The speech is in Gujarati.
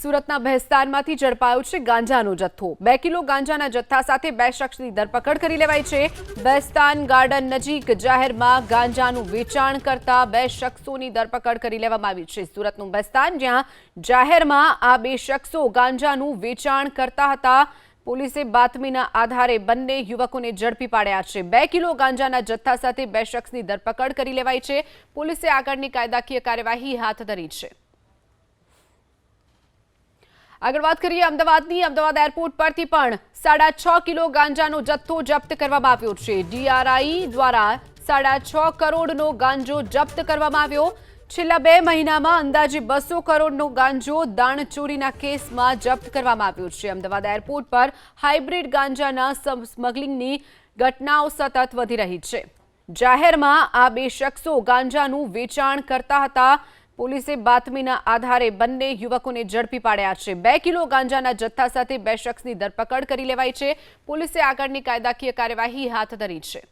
સુરતના ભેસ્તાનમાંથી ઝડપાયો છે ગાંજાનો જથ્થો. બે કિલો ગાંજાના જથ્થા સાથે બે શખ્સની ધરપકડ કરી લેવાઈ છે. ભેસ્તાન ગાર્ડન નજીક જાહેરમાં ગાંજાનું વેચાણ કરતા બે શખ્સોની ધરપકડ કરી લેવામાં આવી છે. સુરતનું ભેસ્તાન જ્યાં જાહેરમાં આ બે શખ્સો ગાંજાનું વેચાણ કરતા હતા. પોલીસે બાતમીના આધારે બંને યુવકોને ઝડપી પાડ્યા છે. બે કિલો ગાંજાના જથ્થા સાથે બે શખ્સની ધરપકડ કરી લેવાઈ છે. પોલીસે આગળની કાયદાકીય કાર્યવાહી હાથ ધરી છે. આગળ વાત કરીએ અમદાવાદની. અમદાવાદ એરપોર્ટ પરથી પણ સાડા છ કિલો ગાંજાનો જથ્થો જપ્ત કરવામાં આવ્યો છે. ડીઆરઆઈ દ્વારા સાડા છ કરોડનો ગાંજો જપ્ત કરવામાં આવ્યો. છેલ્લા બે મહિનામાં અંદાજે બસો કરોડનો ગાંજો દાણચોરીના કેસમાં જપ્ત કરવામાં આવ્યો છે. અમદાવાદ એરપોર્ટ પર હાઇબ્રિડ ગાંજાના સમ- સ્મગલિંગની ઘટનાઓ સતત વધી રહી છે. જાહેરમાં આ બે શખ્સો ગાંજાનું વેચાણ કરતા હતા. પોલીસે બાતમીના આધારે બંને યુવકોને ઝડપી પાડ્યા છે. બે કિલો ગાંજાના જથ્થા સાથે બે શખ્સની ધરપકડ કરી લેવાઈ છે. પોલીસે આગળની કાયદાકીય કાર્યવાહી હાથ ધરી છે.